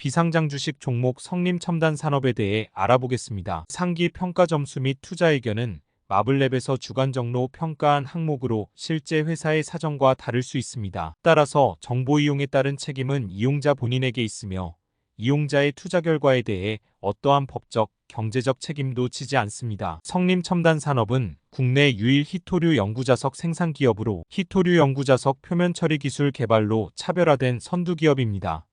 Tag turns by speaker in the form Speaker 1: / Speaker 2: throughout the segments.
Speaker 1: 비상장 주식 종목 성림 첨단 산업에 대해 알아보겠습니다. 상기 평가 점수 및 투자 의견은 마블랩에서 주간 정로 평가한 항목으로 실제 회사의 사정과 다를 수 있습니다. 따라서 정보 이용에 따른 책임은 이용자 본인에게 있으며 이용자의 투자 결과에 대해 어떠한 법적, 경제적 책임도 지지 않습니다. 성림 첨단 산업은 국내 유일 히토류 연구자석 생산 기업으로 히토류 연구자석 표면 처리 기술 개발로 차별화된 선두 기업입니다.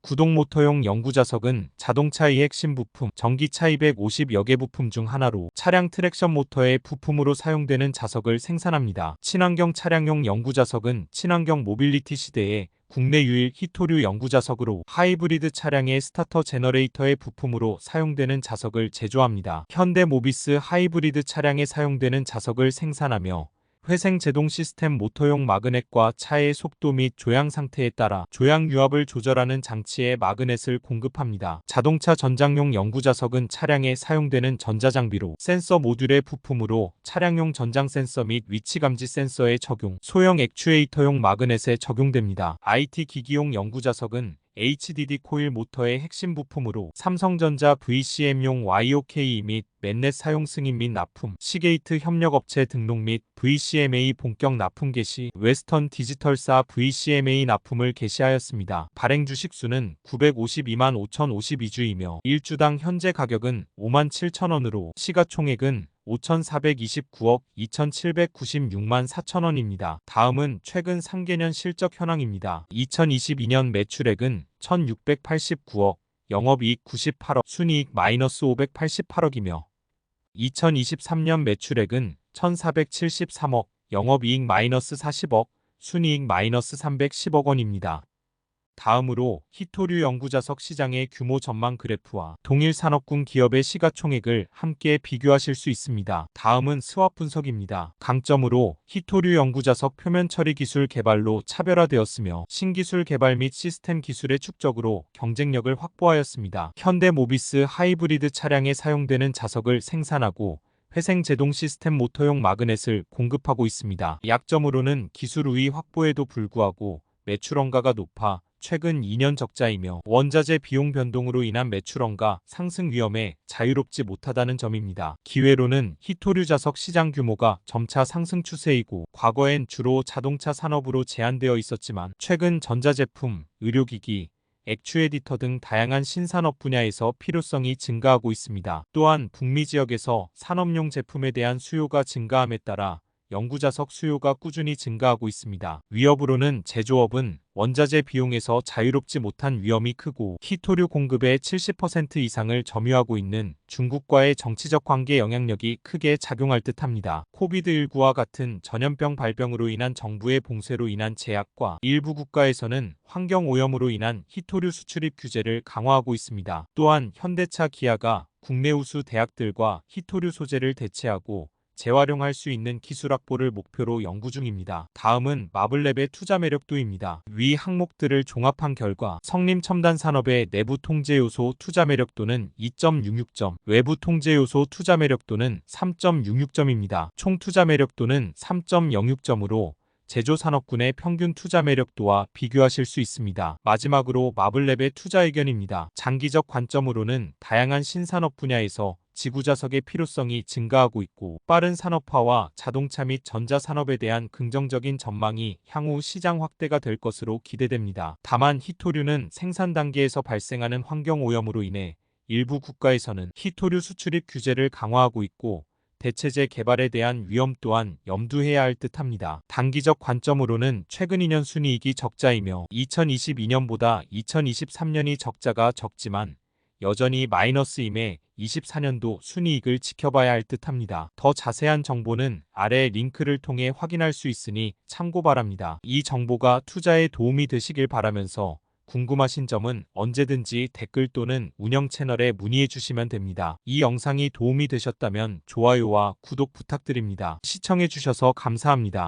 Speaker 1: 구동 모터용 연구자석은 자동차의 핵심 부품, 전기차 250여 개 부품 중 하나로 차량 트랙션 모터의 부품으로 사용되는 자석을 생산합니다. 친환경 차량용 연구자석은 친환경 모빌리티 시대에 국내 유일 히토류 연구자석으로 하이브리드 차량의 스타터 제너레이터의 부품으로 사용되는 자석을 제조합니다. 현대 모비스 하이브리드 차량에 사용되는 자석을 생산하며 회생 제동 시스템 모터용 마그넷과 차의 속도 및 조향 상태에 따라 조향 유압을 조절하는 장치에 마그넷을 공급합니다. 자동차 전장용 연구자석은 차량에 사용되는 전자장비로 센서 모듈의 부품으로 차량용 전장 센서 및 위치 감지 센서에 적용, 소형 액추에이터용 마그넷에 적용됩니다. IT 기기용 연구자석은 HDD 코일 모터의 핵심 부품으로 삼성전자 VCM용 YOK 및 맨넷 사용 승인 및 납품, 시게이트 협력업체 등록 및 VCMA 본격 납품 개시, 웨스턴 디지털사 VCMA 납품을 개시하였습니다. 발행 주식 수는 952만 5,052주이며 1주당 현재 가격은 5만 7천원으로 시가총액은 5,429억 2,796만 4천원입니다. 다음은 최근 3개년 실적 현황입니다. 2022년 매출액은 1,689억, 영업이익 98억, 순이익 마이너스 588억이며 2023년 매출액은 1,473억, 영업이익 마이너스 40억, 순이익 마이너스 310억 원입니다. 다음으로 히토류 연구자석 시장의 규모 전망 그래프와 동일 산업군 기업의 시가총액을 함께 비교하실 수 있습니다. 다음은 스왑 분석입니다. 강점으로 히토류 연구자석 표면 처리 기술 개발로 차별화되었으며 신기술 개발 및 시스템 기술의 축적으로 경쟁력을 확보하였습니다. 현대 모비스 하이브리드 차량에 사용되는 자석을 생산하고 회생 제동 시스템 모터용 마그넷을 공급하고 있습니다. 약점으로는 기술 우위 확보에도 불구하고 매출 원가가 높아 최근 2년 적자이며 원자재 비용 변동으로 인한 매출원가 상승 위험에 자유롭지 못하다는 점입니다. 기회로는 히토류 자석 시장 규모가 점차 상승 추세이고 과거엔 주로 자동차 산업으로 제한되어 있었지만 최근 전자제품, 의료기기, 액추 에디터 등 다양한 신산업 분야에서 필요성이 증가하고 있습니다. 또한 북미 지역에서 산업용 제품에 대한 수요가 증가함에 따라 연구자석 수요가 꾸준히 증가하고 있습니다. 위협으로는 제조업은 원자재 비용에서 자유롭지 못한 위험이 크고 히토류 공급의 70% 이상을 점유하고 있는 중국과의 정치적 관계 영향력이 크게 작용할 듯합니다. 코비드19와 같은 전염병 발병으로 인한 정부의 봉쇄로 인한 제약과 일부 국가에서는 환경 오염으로 인한 히토류 수출입 규제를 강화하고 있습니다. 또한 현대차 기아가 국내 우수 대학들과 히토류 소재를 대체하고 재활용할 수 있는 기술 확보를 목표로 연구 중입니다. 다음은 마블랩의 투자 매력도입니다. 위 항목들을 종합한 결과 성림 첨단 산업의 내부 통제 요소 투자 매력도는 2.66점, 외부 통제 요소 투자 매력도는 3.66점입니다. 총 투자 매력도는 3.06점으로 제조산업군의 평균 투자 매력도와 비교하실 수 있습니다. 마지막으로 마블랩의 투자 의견입니다. 장기적 관점으로는 다양한 신산업 분야에서 지구자석의 필요성이 증가하고 있고 빠른 산업화와 자동차 및 전자산업에 대한 긍정적인 전망이 향후 시장 확대가 될 것으로 기대됩니다. 다만 히토류는 생산 단계에서 발생하는 환경 오염으로 인해 일부 국가에서는 히토류 수출입 규제를 강화하고 있고 대체제 개발에 대한 위험 또한 염두해야 할 듯합니다. 단기적 관점으로는 최근 2년 순이익이 적자이며 2022년보다 2023년이 적자가 적지만 여전히 마이너스임에 24년도 순이익을 지켜봐야 할 듯합니다. 더 자세한 정보는 아래 링크를 통해 확인할 수 있으니 참고 바랍니다. 이 정보가 투자에 도움이 되시길 바라면서 궁금하신 점은 언제든지 댓글 또는 운영 채널에 문의해 주시면 됩니다. 이 영상이 도움이 되셨다면 좋아요와 구독 부탁드립니다. 시청해 주셔서 감사합니다.